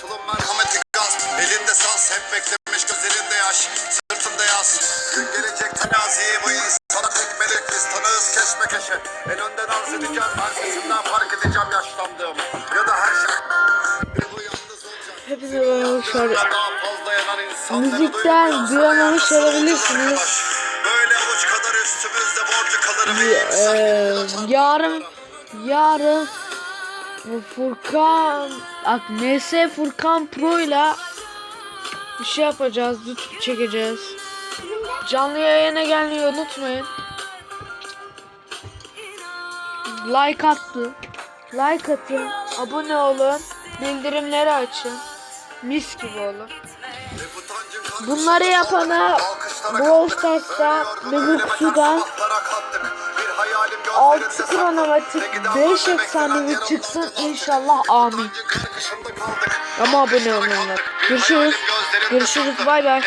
Sulun merhameti gaz. Elinde saz hep beklemiş gözlerinde yaş Sırtında yaz Gün gelecek tenazi bu insana tek melek Biz. Tanığız keşmekeşe En önden arz edeceğim Arkasından fark edeceğim yaşlandığımı. Ya da her şey Hepinize merhaba arkadaşlar. Müzikten duyamamış olabilirsiniz. Böyle avuç kadar üstümüzde borcu kalır iyimser yarın yarın Furkan NS Furkan Pro ile bir şey yapacağız. YouTube çekeceğiz. Canlı yayına gelmeyi unutmayın. Like attı. Like atın. Abone olun. Bildirimleri açın. Mis gibi olun. Bunları yapana Brawl Stars'ta Bebuksu'da 6 kronometrik 5 efsanevi çıksın inşallah amin. Ama abone olun. Görüşürüz. Görüşürüz bay bay.